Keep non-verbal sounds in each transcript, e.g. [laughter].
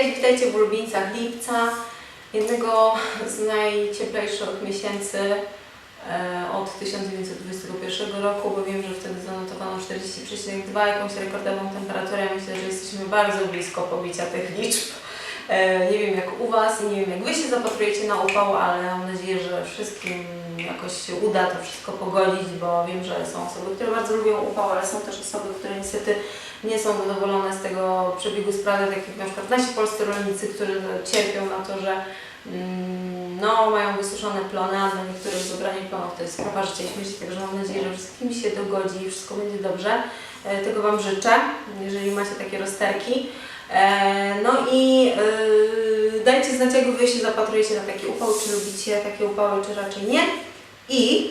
Cześć, witajcie w ulubieńcach lipca, jednego z najcieplejszych miesięcy e, od 1921 roku, bo wiem, że wtedy zanotowano 40,2 jakąś rekordową temperaturę. Myślę, że jesteśmy bardzo blisko pobicia tych liczb. E, Nie wiem jak u Was i nie wiem jak Wy się zapatrujecie na upał, ale mam nadzieję, że wszystkim jakoś się uda to wszystko pogodzić, bo wiem, że są osoby, które bardzo lubią upał, ale są też osoby, które niestety nie są zadowolone z tego przebiegu sprawy, tak jak na przykład nasi polscy rolnicy, którzy cierpią na to, że mm, no, mają wysuszone plony, a dla niektórych zebranie plonów to jest sprawa życia śmierci, także mam nadzieję, że wszystkim się dogodzi i wszystko będzie dobrze. E, Tego Wam życzę, jeżeli macie takie rozterki. E, No i yy, dajcie znać, jak Wy się zapatrujecie na taki upał, czy lubicie takie upały, czy raczej nie. I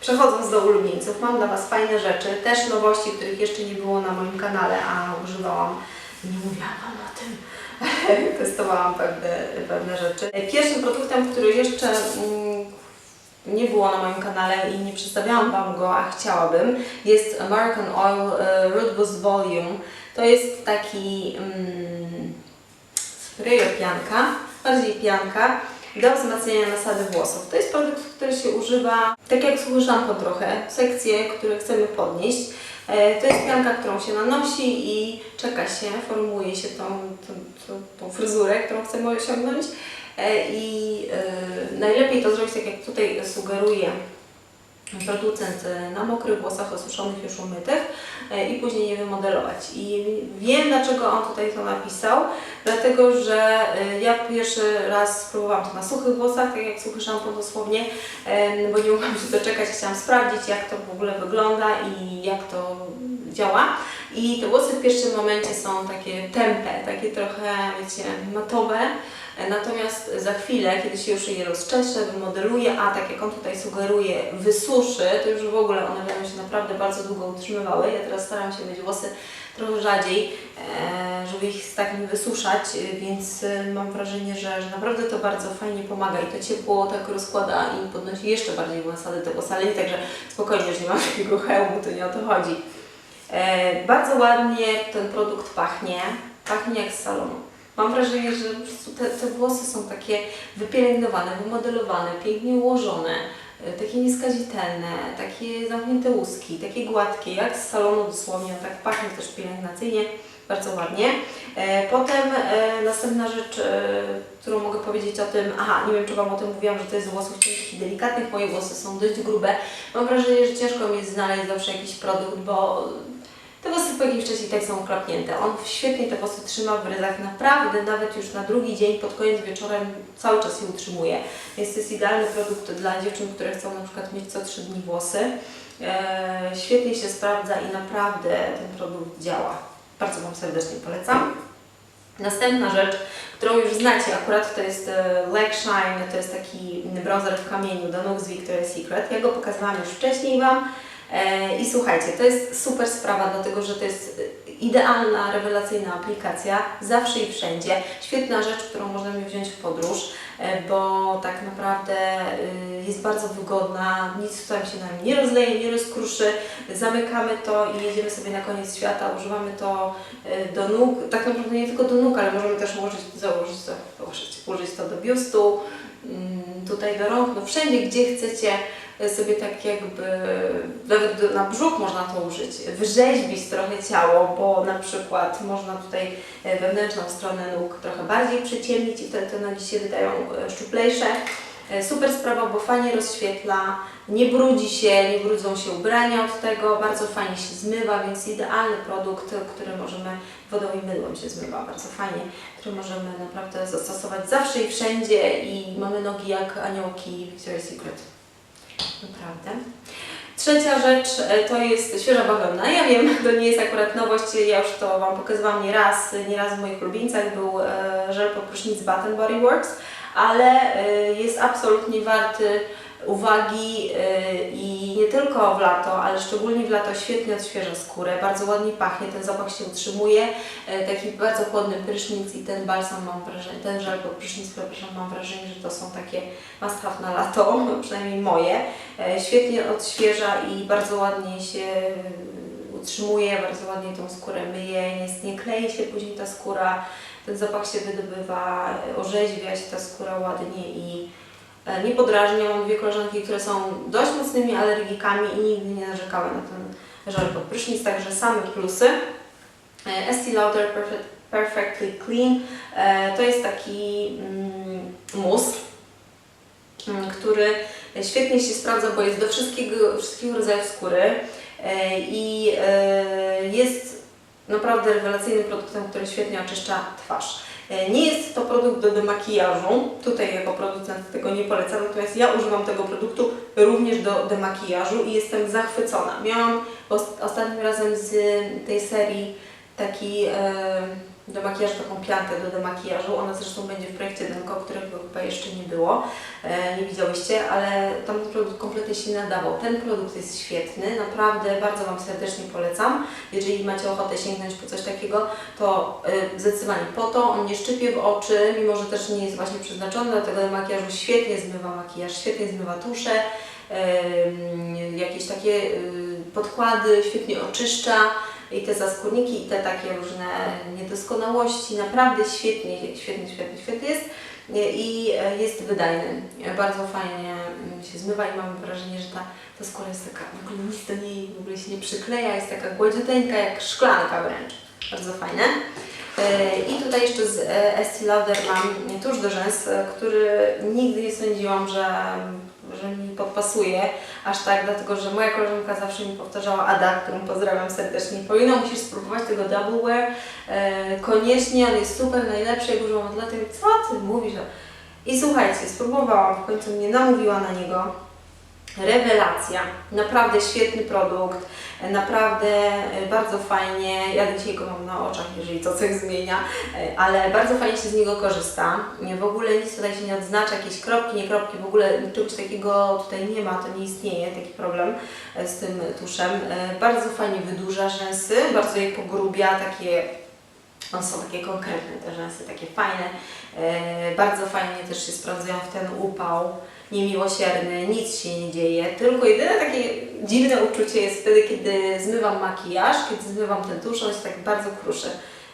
przechodząc do ulubieńców, mam dla Was fajne rzeczy, też nowości, których jeszcze nie było na moim kanale, a używałam, nie mówiłam Wam o tym, [laughs] testowałam pewne, pewne rzeczy. Pierwszym produktem, który jeszcze mm, nie było na moim kanale i nie przedstawiałam Wam go, a chciałabym, jest American Oil e, Root Boost Volume. To jest taki mm, pianka, bardziej pianka do wzmacniania nasady włosów. To jest produkt, który się używa tak jak szampon trochę, sekcje, które chcemy podnieść. E, To jest pianka, którą się nanosi i czeka się, formuje się tą, tą, tą, tą fryzurę, którą chcemy osiągnąć. E, I e, najlepiej to zrobić tak jak tutaj sugeruje producent e, na mokrych włosach osuszonych już umytych e, i później je wymodelować. I wiem dlaczego on tutaj to napisał, dlatego że e, ja pierwszy raz spróbowałam to na suchych włosach, tak jak suchy szampon dosłownie, bo nie mogłam się doczekać, chciałam sprawdzić jak to w ogóle wygląda i jak to działa. I te włosy w pierwszym momencie są takie tępe, takie trochę, wiecie, matowe, Natomiast za chwilę, kiedy się już je rozczesze, wymodeluje, a tak jak on tutaj sugeruje, wysuszy, to już w ogóle one będą się naprawdę bardzo długo utrzymywały. Ja teraz staram się mieć włosy trochę rzadziej, e, żeby ich tak nie wysuszać, więc e, mam wrażenie, że, że naprawdę to bardzo fajnie pomaga i to ciepło tak rozkłada i podnosi jeszcze bardziej nasady te włosy, ale nie tak, że spokojnie, że nie mam takiego hełmu, to nie o to chodzi. E, bardzo ładnie ten produkt pachnie, pachnie jak z salonu. Mam wrażenie, że te, te włosy są takie wypielęgnowane, wymodelowane, pięknie ułożone, e, takie nieskazitelne, takie zamknięte łuski, takie gładkie, jak z salonu dosłownie, tak pachnie też pielęgnacyjnie, bardzo ładnie. E, Potem e, następna rzecz, e, którą mogę powiedzieć o tym, aha, nie wiem czy Wam o tym mówiłam, że to jest włosów cienkich i delikatnych, moje włosy są dość grube. Mam wrażenie, że ciężko mi jest znaleźć zawsze jakiś produkt, bo te włosy po jakimś czasie i tak są oklapnięte. On świetnie te włosy trzyma w ryzach, naprawdę nawet już na drugi dzień, pod koniec wieczorem cały czas je utrzymuje. Więc to jest idealny produkt dla dziewczyn, które chcą na przykład mieć co 3 dni włosy. E, świetnie się sprawdza i naprawdę ten produkt działa. Bardzo Wam serdecznie polecam. Następna rzecz, którą już znacie, akurat to jest e, Leg Shine, to jest taki bronzer w kamieniu do nóg z Victoria's Secret. Ja go pokazywałam już wcześniej Wam. E, I słuchajcie, to jest super sprawa, dlatego że to jest e, idealna, rewelacyjna aplikacja, zawsze i wszędzie. Świetna rzecz, którą możemy wziąć w podróż, bo tak naprawdę e, jest bardzo wygodna, nic tutaj się nam nie rozleje, nie rozkruszy. Zamykamy to i jedziemy sobie na koniec świata, używamy to e, do nóg, tak naprawdę nie tylko do nóg, ale możemy też ułożyć, założyć to, ułożyć, to do biustu, mm, tutaj do rąk, no wszędzie, gdzie chcecie sobie tak jakby, nawet na brzuch można to użyć, wyrzeźbić trochę ciało, bo na przykład można tutaj e, wewnętrzną stronę nóg trochę bardziej przyciemnić i wtedy te nogi się wydają e, szczuplejsze. E, Super sprawa, bo fajnie rozświetla, nie brudzi się, nie brudzą się ubrania od tego, bardzo fajnie się zmywa, więc idealny produkt, który możemy, wodą i mydłem się zmywa, bardzo fajnie, który możemy naprawdę zastosować zawsze i wszędzie i mamy nogi jak aniołki Victoria's Secret. Naprawdę. Trzecia rzecz e, to jest świeża bawełna. Ja wiem, [laughs] to nie jest akurat nowość, ja już to Wam pokazywałam nieraz, nieraz w moich ulubieńcach był e, żel pod prysznic Bath Body Works, ale e, jest absolutnie warty uwagi e, i nie tylko w lato, ale szczególnie w lato świetnie odświeża skórę, bardzo ładnie pachnie, ten zapach się utrzymuje, e, taki bardzo chłodny prysznic i ten balsam mam wrażenie, ten żel pod prysznic, przepraszam, mam wrażenie, że to są takie must have na lato, [laughs] przynajmniej moje. Świetnie odświeża i bardzo ładnie się utrzymuje, bardzo ładnie tą skórę myje, nie, nie klei się później ta skóra, ten zapach się wydobywa, orzeźwia się ta skóra ładnie i e, nie podrażnia. Mam dwie koleżanki, które są dość mocnymi alergikami i nigdy nie narzekały na ten żel pod prysznic, także same plusy. E, Estee Lauder Perfect, Perfectly Clean e, to jest taki mm, mus, mm, który świetnie się sprawdza, bo jest do wszystkiego, wszystkiego rodzaju skóry i e, jest naprawdę rewelacyjnym produktem, który świetnie oczyszcza twarz. E, Nie jest to produkt do demakijażu, tutaj jako producent tego nie polecam, natomiast ja używam tego produktu również do demakijażu i jestem zachwycona. Miałam os- ostatnim razem z tej serii taki e, do makijażu, taką piankę do demakijażu. Ona zresztą będzie w projekcie Denko, którego chyba jeszcze nie było, e, nie widziałyście, ale tam produkt kompletnie się nadawał. Ten produkt jest świetny, naprawdę bardzo Wam serdecznie polecam. Jeżeli macie ochotę sięgnąć po coś takiego, to e, zdecydowanie po to. On nie szczypie w oczy, mimo że też nie jest właśnie przeznaczony do tego makijażu. Świetnie zmywa makijaż, świetnie zmywa tusze, jakieś takie y, podkłady, świetnie oczyszcza i te zaskórniki, i te takie różne niedoskonałości. Naprawdę świetnie, świetnie, świetnie, świetnie jest i e, jest wydajny. Bardzo fajnie mm, się zmywa i mam wrażenie, że ta, ta skóra jest taka, w ogóle nic do niej w ogóle się nie przykleja, jest taka gładziuteńka jak szklanka wręcz. Bardzo fajne. E, I tutaj jeszcze z e, Estee Lauder mam tusz do rzęs, który nigdy nie sądziłam, że, że mi podpasuje aż tak, dlatego że moja koleżanka zawsze mi powtarzała, Ada, którą pozdrawiam serdecznie, Paulina, musisz spróbować tego Double Wear, e, koniecznie, on jest super, najlepszy, jak używam od lat, co Ty mówisz? I słuchajcie, spróbowałam, w końcu mnie namówiła na niego, rewelacja, naprawdę świetny produkt, naprawdę bardzo fajnie, ja dzisiaj go mam na oczach, jeżeli to coś zmienia, ale bardzo fajnie się z niego korzysta. W ogóle nic tutaj się nie odznacza, jakieś kropki, nie kropki, w ogóle czegoś takiego tutaj nie ma, to nie istnieje taki problem z tym tuszem. Bardzo fajnie wydłuża rzęsy, bardzo je pogrubia, takie one są takie konkretne te rzęsy, takie fajne. E, bardzo fajnie też się sprawdzają w ten upał niemiłosierny, nic się nie dzieje. Tylko jedyne takie dziwne uczucie jest wtedy, kiedy zmywam makijaż, kiedy zmywam ten tusz, on się tak bardzo kruszy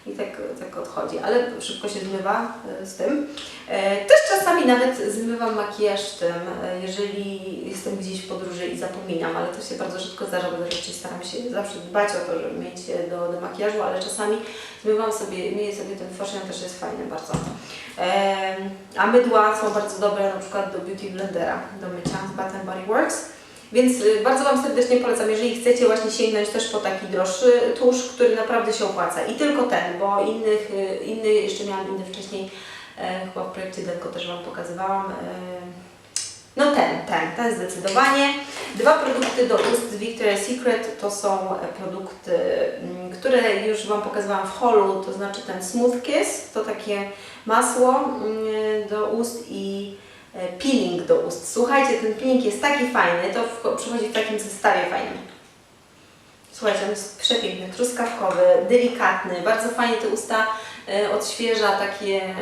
i tak, tak odchodzi, ale szybko się zmywa e, z tym. E, Też czasami nawet zmywam makijaż tym, e, jeżeli jestem gdzieś w podróży i zapominam, ale to się bardzo rzadko zdarza, bo raczej staram się zawsze dbać o to, żeby mieć do, do makijażu, ale czasami zmywam sobie, myję sobie ten fashion, też jest fajny bardzo. A mydła są bardzo dobre na przykład do Beauty Blendera, do mycia z Bath Body Works. Więc y, bardzo Wam serdecznie polecam, jeżeli chcecie właśnie sięgnąć też po taki droższy tusz, który naprawdę się opłaca. I tylko ten, bo innych, y, inny, jeszcze miałam inny wcześniej, e, chyba w projekcie Delco też Wam pokazywałam. E, no ten, ten, ten zdecydowanie. Dwa produkty do ust z Victoria's Secret to są produkty, mm, które już Wam pokazywałam w holu, to znaczy ten Smooth Kiss, to takie masło mm, do ust i peeling do ust. Słuchajcie, ten peeling jest taki fajny, to przychodzi w takim zestawie fajnym. Słuchajcie, on jest przepiękny, truskawkowy, delikatny, bardzo fajnie te usta e, odświeża, takie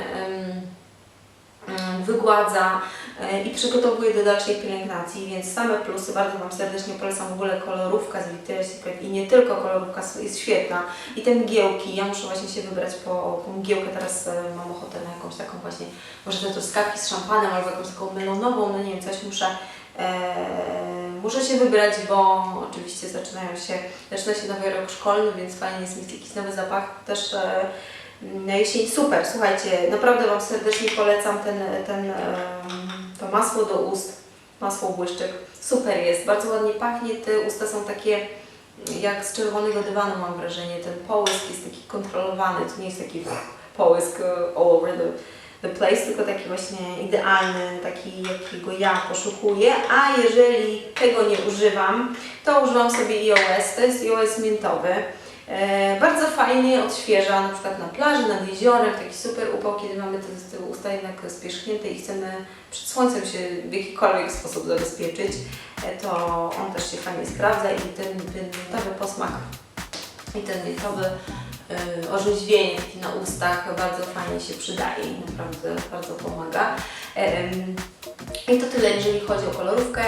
wygładza e, i przygotowuje do dalszej pielęgnacji, więc same plusy, bardzo Wam serdecznie polecam w ogóle kolorówka z Victoria's Secret i nie tylko kolorówka jest świetna i te mgiełki, ja muszę właśnie się wybrać po, po mgiełkę, teraz e, mam ochotę jakąś taką właśnie, może te truskawki z szampanem albo jakąś taką melonową, no nie wiem, coś muszę Eee, muszę się wybrać, bo oczywiście zaczynają się, zaczyna się nowy rok szkolny, więc fajnie jest mieć jakiś nowy zapach też e, na jesień. Super, słuchajcie, naprawdę Wam serdecznie polecam ten, ten, em, to masło do ust, masło błyszczyk. Super jest, bardzo ładnie pachnie, te usta są takie jak z czerwonego dywanu mam wrażenie, ten połysk jest taki kontrolowany, to nie jest taki połysk e, all over the The Place, tylko taki właśnie idealny, taki jakiego ja poszukuję, a jeżeli tego nie używam, to używam sobie iOS, to jest iOS miętowy. E, bardzo fajnie odświeża, na przykład na plaży, nad jeziorem, taki super upał, kiedy mamy te, usta jednak spierzchnięte i chcemy przed słońcem się w jakikolwiek sposób zabezpieczyć, e, to on też się fajnie sprawdza i ten, ten miętowy posmak i ten miętowy orzeźwienie taki na ustach bardzo fajnie się przydaje i naprawdę bardzo pomaga. I to tyle, jeżeli chodzi o kolorówkę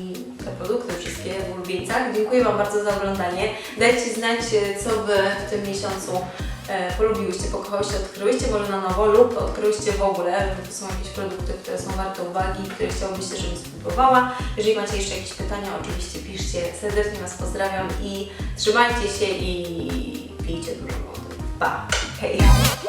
i te produkty, wszystkie w ulubieńcach. Dziękuję Wam bardzo za oglądanie. Dajcie znać, e, co Wy w tym miesiącu e, polubiłyście, pokochałyście, odkryłyście może na nowo lub odkryłyście w ogóle, że to są jakieś produkty, które są warte uwagi, które chciałobyście, żebym spróbowała. Jeżeli macie jeszcze jakieś pytania, oczywiście piszcie. Serdecznie Was pozdrawiam i trzymajcie się i Peter Greenwald. Bye. Hey.